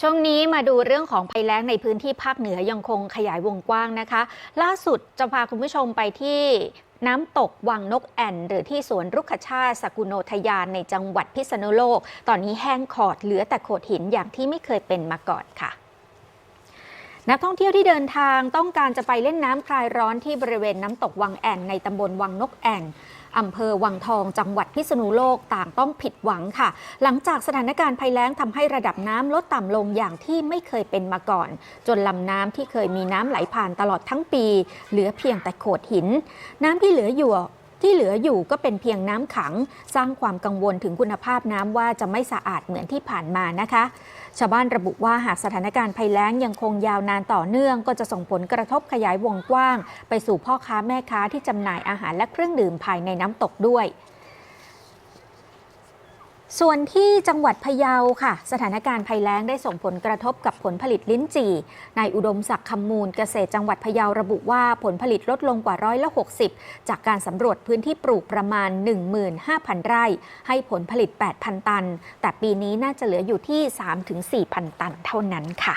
ช่วงนี้มาดูเรื่องของภัยแล้งในพื้นที่ภาคเหนือยังคงขยายวงกว้างนะคะ ล่าสุดจะพาคุณผู้ชมไปที่น้ำตกวังนกแอ่น หรือที่สวนรุกขชาติสกุโนทยานในจังหวัดพิษณุโลก ตอนนี้แห้งขอดเหลือแต่โขดหินอย่างที่ไม่เคยเป็นมาก่อนค่ะ นักท่องเที่ยวที่เดินทางต้องการจะไปเล่นน้ำคลายร้อนที่บริเวณน้ำตกวังแอ่นในตำบลวังนกแอ่นอำเภอวังทองจังหวัดพิษณุโลกต่างต้องผิดหวังค่ะ หลังจากสถานการณ์ภัยแล้งทำให้ระดับน้ำลดต่ำลงอย่างที่ไม่เคยเป็นมาก่อน จนลำน้ำที่เคยมีน้ำไหลผ่านตลอดทั้งปี เหลือเพียงแต่โขดหิน น้ำที่เหลืออยู่ที่เหลืออยู่ก็เป็นเพียงน้ำขัง สร้างความกังวลถึงคุณภาพน้ำว่าจะไม่สะอาดเหมือนที่ผ่านมานะคะ ชาวบ้านระบุว่าหากสถานการณ์ภัยแล้งยังคงยาวนานต่อเนื่อง ก็จะส่งผลกระทบขยายวงกว้าง ไปสู่พ่อค้าแม่ค้าที่จำหน่ายอาหารและเครื่องดื่มภายในน้ำตกด้วย ส่วนที่จังหวัดพะเยาค่ะ สถานการณ์ภัยแล้งได้ส่งผลกระทบกับผลผลิตลิ้นจี่นายอุดมศักดิ์คำมูลเกษตรจังหวัดพะเยาระบุว่าผลผลิตลดลงกว่าร้อยละ 60 จากการสำรวจพื้นที่ปลูกประมาณ 15,000 ไร่ ให้ผลผลิต 8,000 ตัน แต่ปีนี้น่าจะเหลืออยู่ที่ 3-4,000 ตันเท่านั้นค่ะ